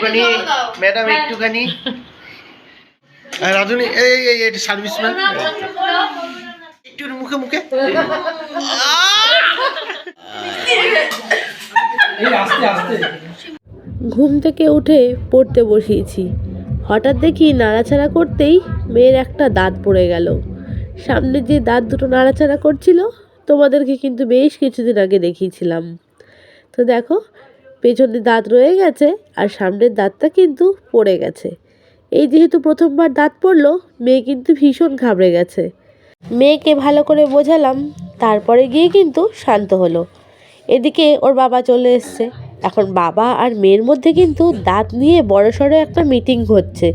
একটুখানি ম্যাডাম একটুখানি। রাধুনি এই এই এই সার্ভিস ম্যান একটু মুখে মুখে। ঘুম থেকে উঠে পড়তে বসিয়েছি। হঠাৎ দেখি নাড়াচাড়া করতেই মেয়ের একটা দাঁত পড়ে গেল। সামনে যে দাঁত দুটো নাড়াচাড়া করছিল তোমাদেরকে কিন্তু বেশ কিছুদিন আগে দেখিয়েছিলাম। তো দেখো পেছনে দাঁত রয়ে গেছে আর সামনের দাঁতটা কিন্তু পড়ে গেছে। এই যেহেতু প্রথমবার দাঁত পড়ল, মেয়ে কিন্তু ভীষণ ঘাবড়ে গেছে। মেয়েকে ভালো করে বোঝালাম, তারপরে গিয়ে কিন্তু শান্ত হলো। এদিকে ওর বাবা চলে এসছে। এখন বাবা আর মেয়ের মধ্যে কিন্তু দাঁত নিয়ে বড়সড় একটা মিটিং হচ্ছে।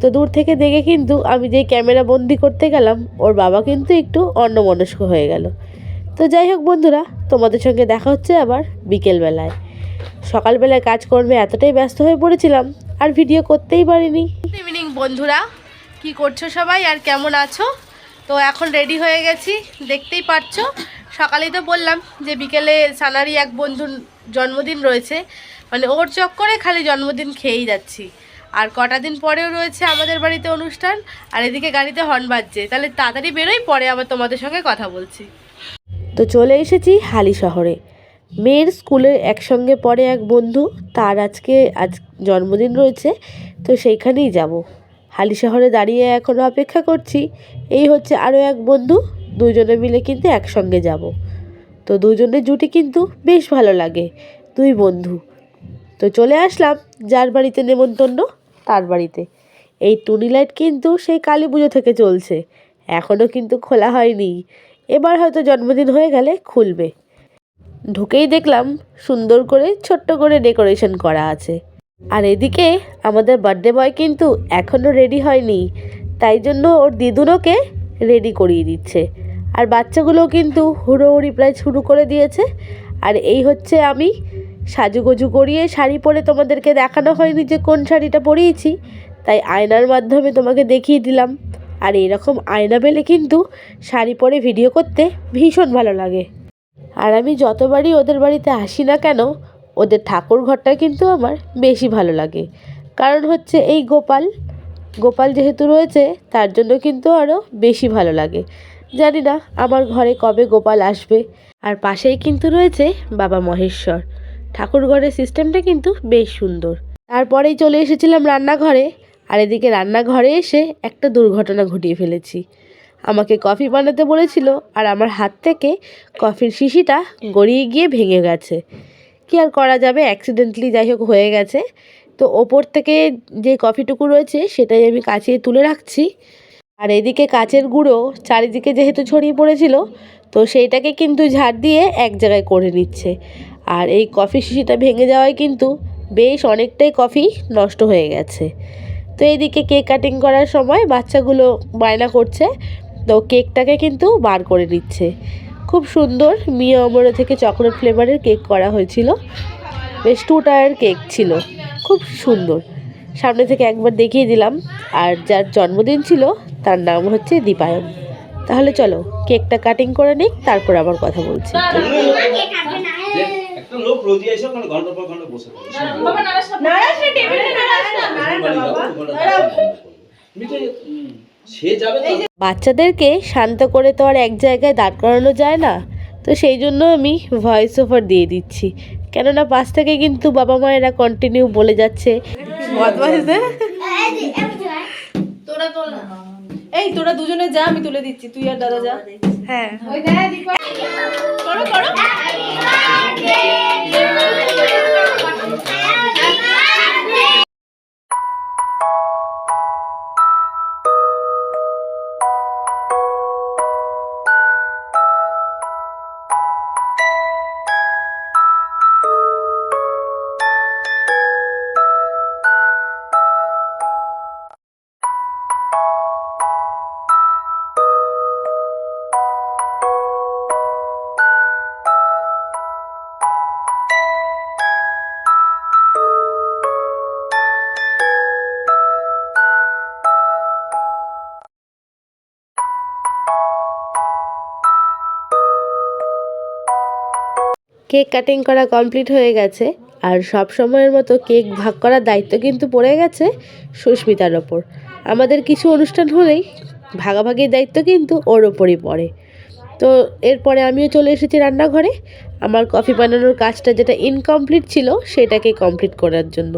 তো দূর থেকে দেখে কিন্তু আমি যেই ক্যামেরা বন্দি করতে গেলাম, ওর বাবা কিন্তু একটু অন্যমনস্ক হয়ে গেল। তো যাই হোক বন্ধুরা, তোমাদের সঙ্গে দেখা হচ্ছে আবার বিকেলবেলায়। সকালবেলায় কাজকর্মে এতটাই ব্যস্ত হয়ে পড়েছিলাম আর ভিডিও করতেই পারিনি। ইভিনিং বন্ধুরা। কি করছ সবাই আর কেমন আছো? তো এখন রেডি হয়ে গেছি দেখতেই পারছ সকালেই তো বললাম যে বিকেলে সানারি এক বন্ধুর জন্মদিন রয়েছে। মানে ওর চক্করে খালি জন্মদিন খেয়েই যাচ্ছি। আর কটা দিন পরেও রয়েছে আমাদের বাড়িতে অনুষ্ঠান আর এদিকে গাড়িতে হর্ন বাজছে। তাহলে তাড়াতাড়ি বেরোই পরে আবার তোমাদের সঙ্গে কথা বলছি। তো চলে এসেছি হালি শহরে। মেয়ের স্কুলে একসঙ্গে পড়ে এক বন্ধু, তার আজকে, আজ জন্মদিন রয়েছে, তো সেইখানেই যাব। হালি শহরে দাঁড়িয়ে এখনও অপেক্ষা করছি। এই হচ্ছে আরও এক বন্ধু, দুজনে মিলে কিন্তু একসঙ্গে যাব। তো দুজনের জুটি কিন্তু বেশ ভালো লাগে, দুই বন্ধু। তো চলে আসলাম, যার বাড়িতে নেমন্তন্ন, তার বাড়িতে। এই টুনি লাইট কিন্তু সেই কালী পুজো থেকে চলছে এখনও কিন্তু খোলা হয়নি। এবার হয়তো জন্মদিন হয়ে গেলে খুলবে। ঢুকেই দেখলাম সুন্দর করে ছোট্ট করে ডেকোরেশন করা আছে। আর এদিকে আমাদের বার্থডে বয় কিন্তু এখনও রেডি হয়নি, তাই জন্য ওর দিদুনোকে রেডি করিয়ে দিচ্ছে। আর বাচ্চাগুলোও কিন্তু হুড়োহুড়ি প্রায় শুরু করে দিয়েছে। আর এই হচ্ছে আমি সাজুগুজু করিয়ে শাড়ি পরে তোমাদেরকে দেখানো হয়নি যে কোন শাড়িটা পরিয়েছি, তাই আয়নার মাধ্যমে তোমাকে দেখিয়ে দিলাম। আর এরকম আয়না পেলে কিন্তু শাড়ি পরে ভিডিও করতে ভীষণ ভালো লাগে। আর আমি যতবারই ওদের বাড়িতে আসি না কেন, ওদের ঠাকুর ঘরটা কিন্তু আমার বেশি ভালো লাগে। কারণ হচ্ছে এই গোপাল গোপাল যেহেতু রয়েছে, তার জন্য কিন্তু আরও বেশি ভালো লাগে। জানি না আমার ঘরে কবে গোপাল আসবে। আর পাশেই কিন্তু রয়েছে বাবা মহেশ্বর। ঠাকুর ঘরের সিস্টেমটা কিন্তু বেশ সুন্দর। তারপরেই চলে এসেছিলাম রান্নাঘরে, আর এদিকে রান্নাঘরে এসে একটা দুর্ঘটনা ঘটিয়ে ফেলেছি। আমাকে কফি বানাতে বলেছিল আর আমার হাত থেকে কফির শিশিটা গড়িয়ে গিয়ে ভেঙে গেছে। কি আর করা যাবে? অ্যাক্সিডেন্টলি যাই হোক হয়ে গেছে। তো ওপর থেকে যে কফিটুকু রয়েছে সেটাই আমি কাচিয়ে তুলে রাখছি। আর এদিকে কাচের গুঁড়ো চারিদিকে যেহেতু ছড়িয়ে পড়েছিল, তো সেইটাকে কিন্তু ঝাড় দিয়ে এক জায়গায় করে নিচ্ছে। আর এই কফি শিশিটা ভেঙে যাওয়ায় কিন্তু বেশ অনেকটাই কফি নষ্ট হয়ে গেছে। তো এইদিকে কেক কাটিং করার সময় বাচ্চাগুলো বায়না করছে। তো কেকটাকে কিন্তু বার করে নিচ্ছে। খুব সুন্দর মিয়া অমরা থেকে চকলেট ফ্লেভারের কেক করা হয়েছিল। বেশ টু টায়ার কেক ছিল। খুব সুন্দর। সামনে থেকে একবার দেখিয়ে দিলাম। আর যার জন্মদিন ছিল তার নাম হচ্ছে দীপায়ন। তাহলে চলো কেকটা কাটিং করে নিক তারপর আবার কথা বলছি। বাচ্চাদেরকে শান্ত করে তো আর এক জায়গায় দাঁড় করানো যায় না। তো সেই জন্য আমি ভয়েস ওভার দিয়ে দিচ্ছি। কেননা পাশ থেকে কিন্তু বাবা মায়েরা কন্টিনিউ বলে যাচ্ছে। এই তোরা দুজনে যা আমি তুলে দিচ্ছি। তুই আর দাদা যা। হ্যাঁ। করো করো। কেক কাটিং করা কমপ্লিট হয়ে গেছে, আর সব সময়ের মতো কেক ভাগ করার দায়িত্ব কিন্তু পড়ে গেছে সুস্মিতার ওপর। আমাদের কিছু অনুষ্ঠান হলেই ভাগাভাগির দায়িত্ব কিন্তু ওর ওপরই পড়ে। তো এরপরে আমিও চলে এসেছি রান্নাঘরে। আমার কফি বানানোর কাজটা যেটা ইনকমপ্লিট ছিল সেটাকে কমপ্লিট করার জন্য।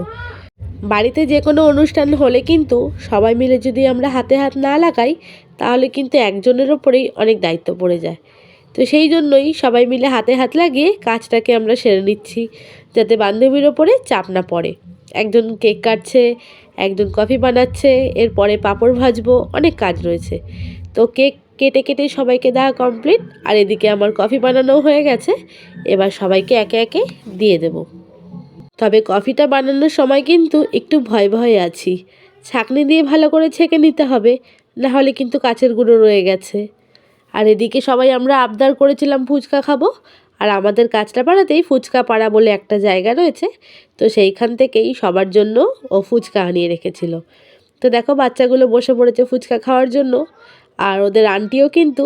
বাড়িতে যে কোনো অনুষ্ঠান হলে কিন্তু সবাই মিলে যদি আমরা হাতে হাত না লাগাই, তাহলে কিন্তু একজনের ওপরেই অনেক দায়িত্ব পড়ে যায়। তো সেই জন্যই সবাই মিলে হাতে হাত লাগিয়ে কাজটাকে আমরা সেরে নিচ্ছি, যাতে বান্ধবীর ওপরে চাপ না পড়ে। একজন কেক কাটছে, একজন কফি বানাচ্ছে, এরপরে পাঁপড় ভাজবো, অনেক কাজ রয়েছে। তো কেক কেটে কেটে সবাইকে দেওয়া কমপ্লিট আর এদিকে আমার কফি বানানোও হয়ে গেছে। এবার সবাইকে একে একে দিয়ে দেবো। তবে কফিটা বানানোর সময় কিন্তু একটু ভয় ভয়ে আছি। ছাঁকনি দিয়ে ভালো করে ছেঁকে নিতে হবে, না হলে কিন্তু কাচের গুঁড়ো রয়ে গেছে। আর এদিকে সবাই আমরা আবদার করেছিলাম ফুচকা খাব, আর আমাদের কাঁচরা পাড়াতেই ফুচকা পাড়া বলে একটা জায়গা রয়েছে, তো সেইখান থেকেই সবার জন্য ও ফুচকা আনিয়ে রেখেছিল। তো দেখো বাচ্চাগুলো বসে পড়েছে ফুচকা খাওয়ার জন্য, আর ওদের আন্টিও কিন্তু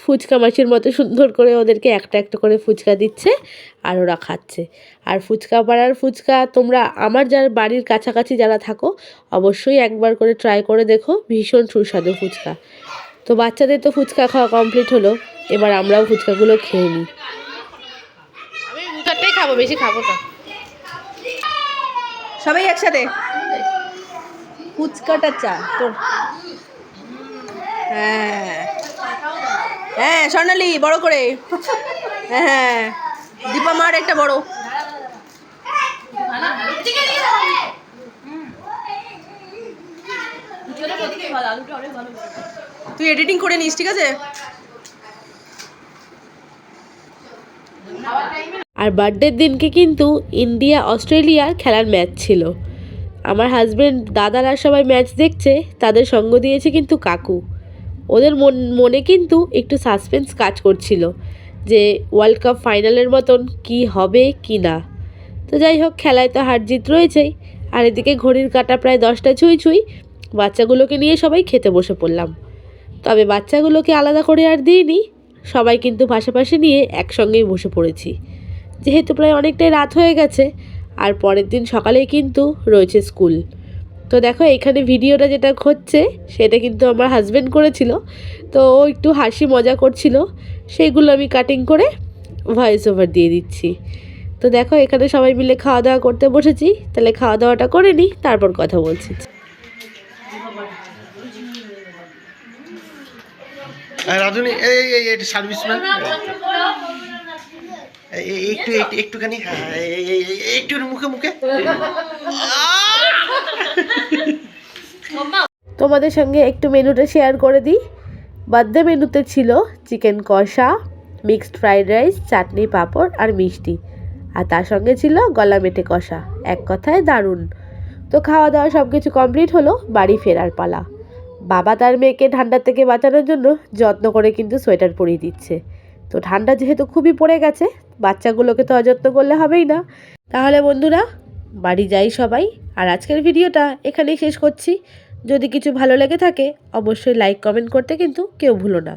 ফুচকা মাসির মতো সুন্দর করে ওদেরকে একটা একটা করে ফুচকা দিচ্ছে আর ওরা খাচ্ছে। আর ফুচকা পাড়ার ফুচকা তোমরা আমার যার বাড়ির কাছাকাছি যারা থাকো, অবশ্যই একবার করে ট্রাই করে দেখো, ভীষণ সুস্বাদু ফুচকা। তো বাচ্চাদের তো ফুচকা খাওয়া কমপ্লিট হলো এবার আমরাও ফুচকাগুলো খেয়ে নিই। আমি খাব বেশি খাব না। সবাই একসাথে? ফুচকাটা চা তোর। হ্যাঁ। হ্যাঁ স্বর্ণালী বড় করে। হ্যাঁ হ্যাঁ। দীপা মার একটা বড়। তুই এডিটিং করে নিস, ঠিক আছে? আর বার্থডের দিনকে কিন্তু ইন্ডিয়া অস্ট্রেলিয়ার খেলার ম্যাচ ছিল। আমার হাজব্যান্ড দাদারা সবাই ম্যাচ দেখছে, তাদের সঙ্গ দিয়েছে কিন্তু কাকু। ওদের মন, মনে কিন্তু একটু সাসপেন্স কাজ করছিল যে ওয়ার্ল্ড কাপ ফাইনালের মতন কি হবে, কি না। তো যাই হোক, খেলায় তো হার জিত রয়েছেই। আর এদিকে ঘড়ির কাটা প্রায় দশটা ছুঁই ছুঁই বাচ্চাগুলোকে নিয়ে সবাই খেতে বসে পড়লাম। তবে বাচ্চাগুলোকে আলাদা করে আর দিইনি। সবাই কিন্তু পাশাপাশি নিয়ে একসঙ্গেই বসে পড়েছি। যেহেতু প্রায় অনেকটাই রাত হয়ে গেছে, আর পরের দিন সকালেই কিন্তু রয়েছে স্কুল। তো দেখো, এখানে ভিডিওটা যেটা হচ্ছে, সেটা কিন্তু আমার হাজব্যান্ড করেছিল। তো ও একটু হাসি মজা করছিল। সেইগুলো আমি কাটিং করে ভয়েস ওভার দিয়ে দিচ্ছি। তো দেখো, এখানে সবাই মিলে খাওয়া দাওয়া করতে বসেছি। তাহলে খাওয়া দাওয়াটা করে নিই, তারপর কথা বলছি। রাধুনি এই এই এই সার্ভিস ম্যান একটু একটু একটুখানি হ্যাঁ একটু মুখে মুখে। তোমাদের সঙ্গে একটু মেনুটা শেয়ার করে দিই। বার্থডে মেনুতে ছিল চিকেন কষা mixed fried rice chutney papad আর মিষ্টি। আর তার সঙ্গে ছিল গলা মেটে কষা এক কথায় দারুণ। তো খাওয়া দাওয়া সব কিছু কমপ্লিট হলো বাড়ি ফেরার পালা। বাবা তার মেয়েকে ঠান্ডা থেকে বাঁচানোর জন্য যত্ন করে কিন্তু সোয়েটার পরিয়ে দিচ্ছে। তো ঠান্ডা যেহেতু খুবই পড়ে গেছে, বাচ্চাগুলোকে তো অযত্ন করলে হবেই না। তাহলে বন্ধুরা, বাড়ি যাই সবাই। আর আজকের ভিডিওটা এখানেই শেষ করছি। যদি কিছু ভালো লেগে থাকে, অবশ্যই লাইক কমেন্ট করতে কিন্তু কেউ ভুলো না।